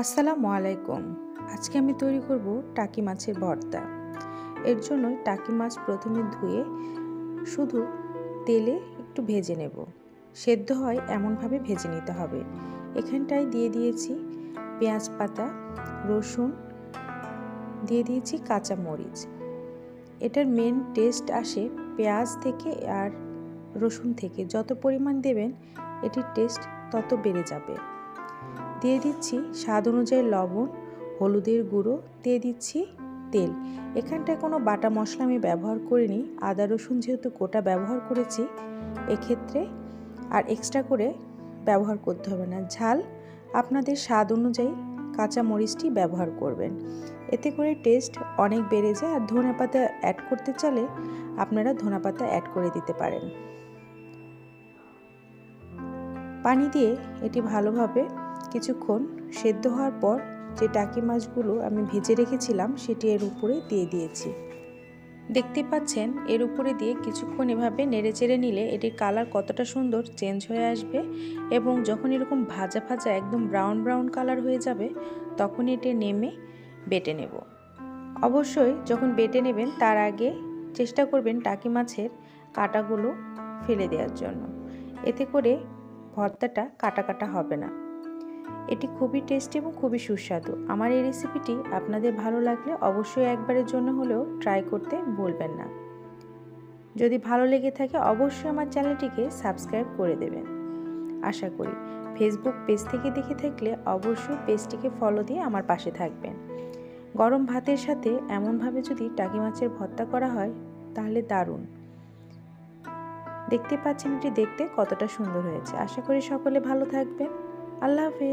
আসসালামু আলাইকুম। আজকে আমি তৈরি করব টাকি মাছের ভর্তা। এর জন্য টাকি মাছ প্রথমে ধুয়ে শুধু তেলে একটু ভেজে নেব। সেদ্ধ হয় এমনভাবে ভেজে নিতে হবে। এখানটায় দিয়ে দিয়েছি পেঁয়াজ পাতা, রসুন, দিয়ে দিয়েছি কাঁচা মরিচ। এটার মেন টেস্ট আসে পেঁয়াজ থেকে আর রসুন থেকে। যত পরিমাণ দেবেন, এটির টেস্ট তত বেড়ে যাবে। দিয়ে দিচ্ছি স্বাদ অনুযায়ী লবণ, হলুদের গুঁড়ো, দিয়ে দিচ্ছি তেল। এখানটায় কোনো বাটা মশলা আমি ব্যবহার করিনি, আদা, রসুন যেহেতু গোটা ব্যবহার করেছি, এক্ষেত্রে আর এক্সট্রা করে ব্যবহার করতে হবে না। ঝাল আপনাদের স্বাদ অনুযায়ী কাঁচা মরিচটি ব্যবহার করবেন। এতে করে টেস্ট অনেক বেড়ে যায় আর ধনে পাতা অ্যাড করতে চালে আপনারা ধনে পাতা অ্যাড করে দিতে পারেন। পানি দিয়ে এটি ভালোভাবে কিছুক্ষণ সেদ্ধ হওয়ার পর যে টাকি মাছগুলো আমি ভেজে রেখেছিলাম সেটি এর উপরে দিয়ে দিয়েছি। দেখতে পাচ্ছেন, এর উপরে দিয়ে কিছুক্ষণ এভাবে নেড়ে চেড়ে নিলে এটির কালার কতটা সুন্দর চেঞ্জ হয়ে আসবে এবং যখন এরকম ভাজা ভাজা একদম ব্রাউন ব্রাউন কালার হয়ে যাবে, তখন এটি নেমে বেটে নেব। অবশ্যই যখন বেটে নেবেন, তার আগে চেষ্টা করবেন টাকি মাছের কাটাগুলো ফেলে দেওয়ার জন্য। এতে করে ভর্তাটা কাটা কাটা হবে না। এটি খুবই টেস্টি এবং খুবই সুস্বাদু। আমার এই রেসিপিটি আপনাদের ভালো লাগলে অবশ্যই একবারের জন্য হলেও ট্রাই করতে ভুলবেন না। যদি ভালো লেগে থাকে অবশ্যই আমার চ্যানেলটিকে সাবস্ক্রাইব করে দেবেন। আশা করি ফেসবুক পেজ থেকে দেখে থাকলে অবশ্যই পেজটিকে ফলো দিয়ে আমার পাশে থাকবেন। গরম ভাতের সাথে এমনভাবে যদি টাকি মাছের ভর্তা করা হয়, তাহলে দারুণ। দেখতে পাচ্ছেন এটি দেখতে কতটা সুন্দর হয়েছে। আশা করি সকলে ভালো থাকবেন। আল্লাহ হাফেজ।